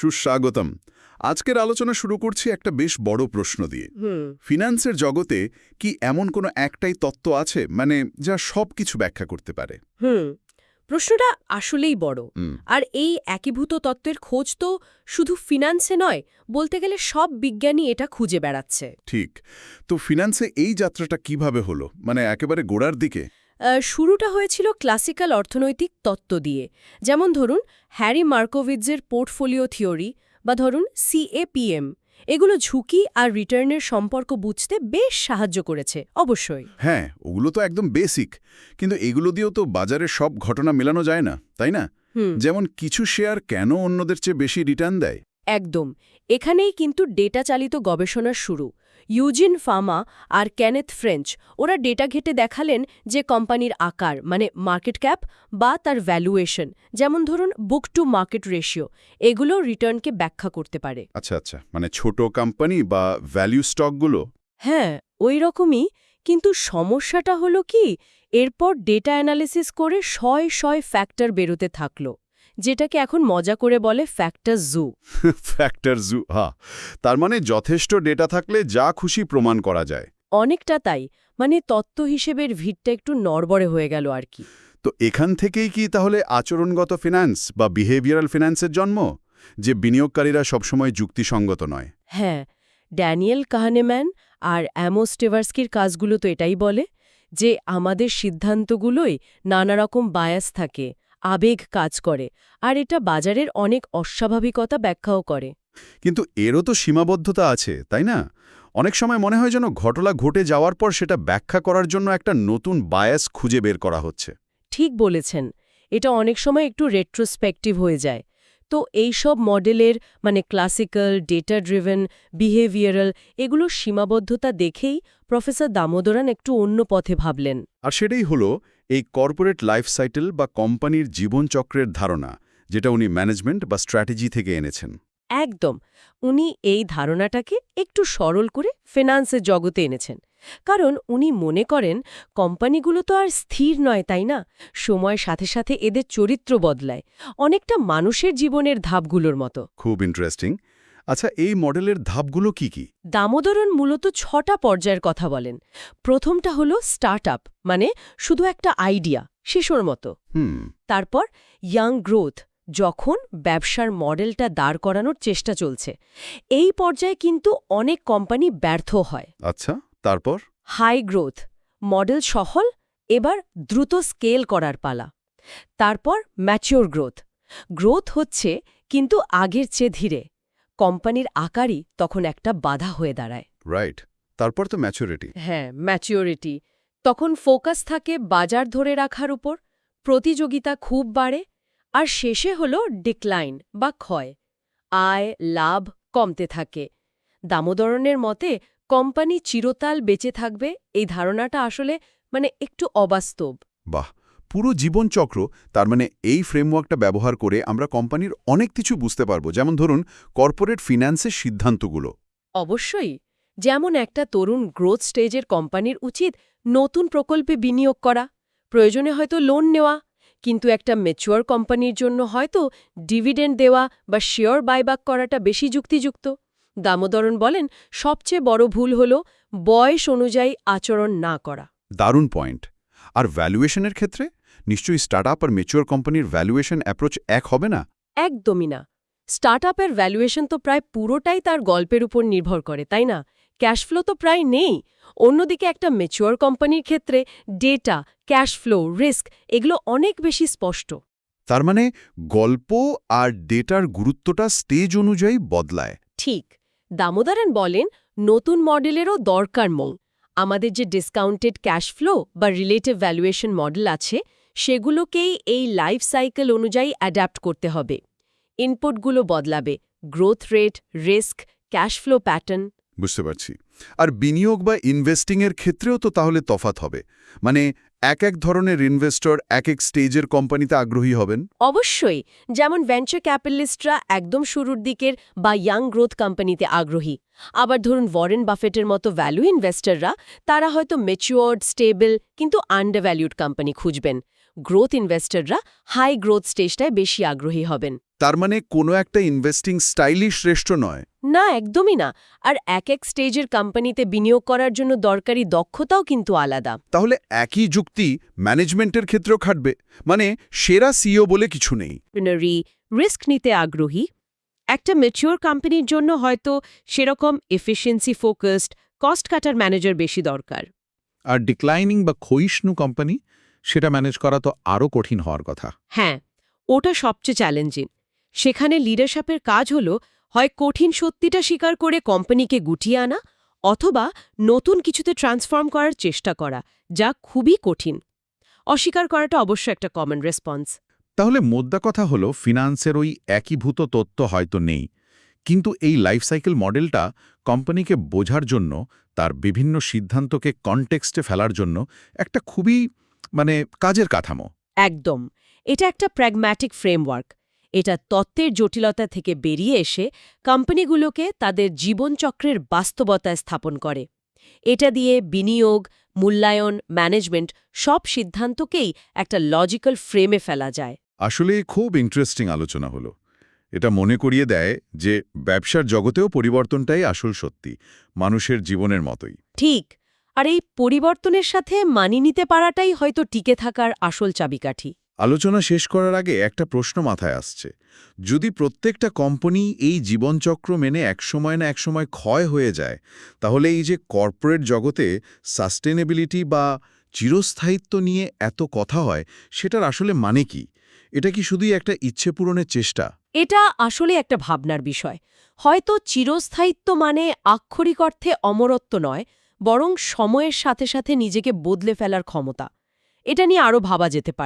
সুস্বাগতম। আজকের আলোচনা শুরু করছি একটা বেশ বড় প্রশ্ন দিয়ে। ফিন্যান্সের জগতে কি এমন কোনো একটাই তত্ত্ব আছে? মানে যা সব কিছু ব্যাখ্যা করতে পারে। হুম। প্রশ্নটা আসলেই বড়। আর এই একীভূত তত্ত্বের খোঁজ তো শুধু ফিনান্সে নয় বলতে গেলে সব বিজ্ঞানী এটা খুঁজে বেড়াচ্ছে। ঠিক। তো ফিনান্সে এই যাত্রাটা কীভাবে হলো? মানে একেবারে গোড়ার দিকে? শুরুটা হয়েছিল ক্লাসিক্যাল অর্থনৈতিক তত্ত্ব দিয়ে। যেমন ধরুন হ্যারি মার্কোভিটজের পোর্টফোলিও থিওরি বা ধরুন সিএপিএম এগুলো ঝুঁকি আর রিটার্নের সম্পর্ক বুঝতে বেশ সাহায্য করেছে অবশ্যই। হ্যাঁ ওগুলো তো একদম বেসিক। কিন্তু এগুলো দিয়েও তো বাজারে সব ঘটনা মেলানো যায় না তাই না? যেমন কিছু শেয়ার কেন অন্যদের চেয়ে বেশি রিটার্ন দেয়? একদম। এখানেই কিন্তু ডেটা চালিত গবেষণার শুরু। ইউজিন ফার্মা আর ক্যানেথ ফ্রেঞ্চ ওরা ডেটা ঘেটে দেখালেন যে কোম্পানির আকার মানে মার্কেট ক্যাপ বা তার ভ্যালুয়েশন যেমন ধরুন বুক টু মার্কেট রেশিও এগুলো রিটার্নকে ব্যাখ্যা করতে পারে। আচ্ছা আচ্ছা মানে ছোট কোম্পানি বা ভ্যালু স্টকগুলো? হ্যাঁ ওই রকমই কিন্তু সমস্যাটা হলো কি এরপর ডেটা অ্যানালিসিস করে শয় শয় ফ্যাক্টর বেরোতে থাকল। যেটাকে এখন মজা করে বলে ফ্যাক্টর জু। ফ্যাক্টর জু হ্যাঁ তার মানে যথেষ্ট ডেটা থাকলে যা খুশি প্রমাণ করা যায়। অনেকটা তাই মানে তত্ত্ব হিসেবের ভিড়টা একটু নড়বড়ে হয়ে গেল আর কি। তো এখান থেকেই কি তাহলে আচরণগত ফিন্যান্স বা বিহেভিয়ারাল ফিন্যান্সের জন্ম? যে বিনিয়োগকারীরা সবসময় যুক্তিসঙ্গত নয়। হ্যাঁ ড্যানিয়েল কাহানেম্যান আর অ্যামোস্টেভার্সকির কাজগুলো তো এটাই বলে যে আমাদের সিদ্ধান্তগুলোই নানা রকম বায়াস থাকে। আবেগ কাজ করে আর এটা বাজারের অনেক অস্বাভাবিকতা ব্যাখ্যাও করে। কিন্তু এরও তো সীমাবদ্ধতা আছে তাই না? অনেক সময় মনে হয় যেন ঘটনা ঘটে যাওয়ার পর সেটা ব্যাখ্যা করার জন্য একটা নতুন বায়াস খুঁজে বের করা হচ্ছে। ঠিক বলেছেন। এটা অনেক সময় একটু রেট্রোস্পেক্টিভ হয়ে যায়। তো এই সব মডেলের মানে ক্লাসিক্যাল ডেটা ড্রিভেন বিহেভিয়ারাল এগুলোর সীমাবদ্ধতা দেখেই প্রফেসর দামোদরান একটু অন্য পথে ভাবলেন। আর সেটাই হলো এই কর্পোরেট লাইফ সাইকেল বা কোম্পানির জীবনচক্রের ধারণা যেটা উনি ম্যানেজমেন্ট বা স্ট্র্যাটেজি থেকে এনেছেন। একদম। উনি এই ধারণাটাকে একটু সরল করে ফিনান্সের জগতে এনেছেন। কারণ উনি মনে করেন কোম্পানিগুলো তো আর স্থির নয় তাই না? সময়ের সাথে সাথে এদের চরিত্র বদলায় অনেকটা মানুষের জীবনের ধাপগুলোর মতো। খুব ইন্টারেস্টিং আচ্ছা এই মডেলের ধাপগুলো কি কি? দামোদরন মূলত ছটা পর্যায়ের কথা বলেন। প্রথমটা হলো স্টার্ট মানে শুধু একটা আইডিয়া শিশুর মতো। হুম। তারপর ইয়াং গ্রোথ যখন ব্যবসার মডেলটা দাঁড় করানোর চেষ্টা চলছে। এই পর্যায়ে কিন্তু অনেক কোম্পানি ব্যর্থ হয়। আচ্ছা। তারপর? হাই গ্রোথ মডেল সহল এবার দ্রুত স্কেল করার পালা। তারপর ম্যাচিওর গ্রোথ। গ্রোথ হচ্ছে কিন্তু আগের চেয়ে ধীরে। কোম্পানির আকারই তখন একটা বাধা হয়ে দাঁড়ায়। রাইট তারপর তো ম্যাচুরিটি হ্যাঁ ম্যাচিওরিটি। তখন ফোকাস থাকে বাজার ধরে রাখার উপর প্রতিযোগিতা খুব বাড়ে আর শেষে হল ডিক্লাইন বা ক্ষয়। আয় লাভ কমতে থাকে। দামোদরনের মতে কোম্পানি চিরতাল বেঁচে থাকবে এই ধারণাটা আসলে মানে একটু অবাস্তব। বাহ! পুরো জীবনচক্র তার মানে এই ফ্রেমওয়ার্কটা ব্যবহার করে আমরা কোম্পানির অনেক কিছু বুঝতে পারব। যেমন ধরুন কর্পোরেট ফিন্যান্সের সিদ্ধান্তগুলো। অবশ্যই। যেমন একটা তরুণ গ্রোথ স্টেজের কোম্পানির উচিত নতুন প্রকল্পে বিনিয়োগ করা প্রয়োজনে হয়তো লোন নেওয়া কিন্তু একটা ম্যাচুয়ার কোম্পানির জন্য হয়তো ডিভিডেন্ড দেওয়া বা শেয়ার বাইবাক করাটা বেশি যুক্তিযুক্ত। দামোদরন বলেন সবচেয়ে বড় ভুল হল বয়স অনুযায়ী আচরণ না করা। দারুণ পয়েন্ট। আর ভ্যালুয়েশনের ক্ষেত্রে? নিশ্চয়ই স্টার্টআপ আর মেচুয়ার কোম্পানির ভ্যালুয়েশন অ্যাপ্রোচ এক হবে না? একদমই না। স্টার্টআপের ভ্যালুয়েশন তো প্রায় পুরোটাই তার গল্পের উপর নির্ভর করে তাই না? ক্যাশফ্লো তো প্রায় নেই। অন্যদিকে একটা ম্যাচুয়ার কোম্পানির ক্ষেত্রে ডেটা ক্যাশফ্লো রিস্ক এগুলো অনেক বেশি স্পষ্ট। তার মানে গল্প আর ডেটার গুরুত্বটা স্টেজ অনুযায়ী বদলায়। ঠিক। দামোদরন বলেন, নতুন মডেলেরও দরকার মং। আমাদের যে ডিসকাউন্টেড ক্যাশ ফ্লো বা রিলেটিভ ভ্যালুয়েশন মডেল আছে, সেগুলোকেই এই লাইফ সাইকেল অনুযায়ী অ্যাডাপ্ট করতে হবে। ইনপুটগুলো বদলাবে growth rate risk cash flow pattern বুঝতে পারছি। আর বিনিয়োগ বা ইনভেস্টিংয়ের ক্ষেত্রেও তো তাহলে তফাত হবে। মানে এক এক ধরনের ইনভেস্টর এক এক স্টেজের কোম্পানিতে আগ্রহী হবেন? অবশ্যই। যেমন ভেঞ্চার ক্যাপিটালিস্টরা একদম শুরুর দিকের বা ইয়াং গ্রোথ কোম্পানিতে আগ্রহী। আবার ধরুন ওয়ারেন বাফেটের মতো ভ্যালু ইনভেস্টররা তারা হয়তো মেচিওর্ড স্টেবল কিন্তু আন্ডারভ্যালিউড কোম্পানি খুঁজবেন। গ্রোথ ইনভেস্টররা হাই গ্রোথ স্টেজটায় বেশি আগ্রহী হবেন। তার মানে কোনো একটা ইনভেস্টিং স্টাইলই শ্রেষ্ঠ নয়? না একদমই না। আর এক এক স্টেজের কোম্পানিতে বিনিয়োগ করার জন্য দরকারি দক্ষতাও কিন্তু আলাদা। তাহলে একই যুক্তি ম্যানেজমেন্টের ক্ষেত্রেও খাটবে। মানে সেরা সিও বলে কিছু নেই। রিস্ক নিতে আগ্রহী। একটা ম্যাচিওর কোম্পানির জন্য হয়তো সেরকম efficiency focused cost cutter manager বেশি দরকার। আর ডিক্লাইনিং বা ক্ষয়িষ্ণু কোম্পানি সেটা ম্যানেজ করা তো আরও কঠিন হওয়ার কথা। হ্যাঁ ওটা সবচেয়ে চ্যালেঞ্জিং সেখানে লিডারশিপের কাজ হলো হয় কঠিন সত্যিটা স্বীকার করে কোম্পানিকে গুটিয়ে আনা অথবা নতুন কিছুতে ট্রান্সফর্ম করার চেষ্টা করা যা খুবই কঠিন। অস্বীকার করাটা অবশ্য একটা কমন রেসপন্স তাহলে মোদ্দা কথা হলো ফিনান্সের ওই একীভূত তত্ত্ব হয়তো নেই কিন্তু এই লাইফ সাইকেল মডেলটা কোম্পানিকে বোঝার জন্য তার বিভিন্ন সিদ্ধান্তকে কনটেক্সটে ফেলার জন্য একটা খুবই মানে কাজের কাঠামো। একদম। এটা একটা প্র্যাগম্যাটিক ফ্রেমওয়ার্ক। এটা তত্ত্বের জটিলতা থেকে বেরিয়ে এসে কোম্পানিগুলোকে তাদের জীবনচক্রের বাস্তবতায় স্থাপন করে। এটা দিয়ে বিনিয়োগ মূল্যায়ন ম্যানেজমেন্ট সব সিদ্ধান্তকেই একটা লজিক্যাল ফ্রেমে ফেলা যায়। আসলে খুব ইন্টারেস্টিং আলোচনা হলো। এটা মনে করিয়ে দেয় যে ব্যবসার জগতেও পরিবর্তনটাই আসল সত্যি মানুষের জীবনের মতোই। ঠিক। আর এই পরিবর্তনের সাথে মানিয়ে নিতে পারাটাই হয়তো টিকে থাকার আসল চাবিকাঠি। আলোচনা শেষ করার আগে একটা প্রশ্ন মাথায় আসছে। যদি প্রত্যেকটা কোম্পানি এই জীবনচক্র মেনে একসময় না একসময় ক্ষয় হয়ে যায় তাহলে এই যে কর্পোরেট জগতে সাস্টেনেবিলিটি বা চিরস্থায়িত্ব নিয়ে এত কথা হয় সেটার আসলে মানে কি? এটা কি শুধুই একটা ইচ্ছে পূরণের চেষ্টা? এটা আসলে একটা ভাবনার বিষয়। হয়তো চিরস্থায়িত্ব মানে আক্ষরিক অর্থে অমরত্ব নয় বরং সময়ের সাথে সাথে নিজেকে বদলে ফেলার ক্ষমতা। এটা নিয়ে আরও ভাবা যেতে পারে।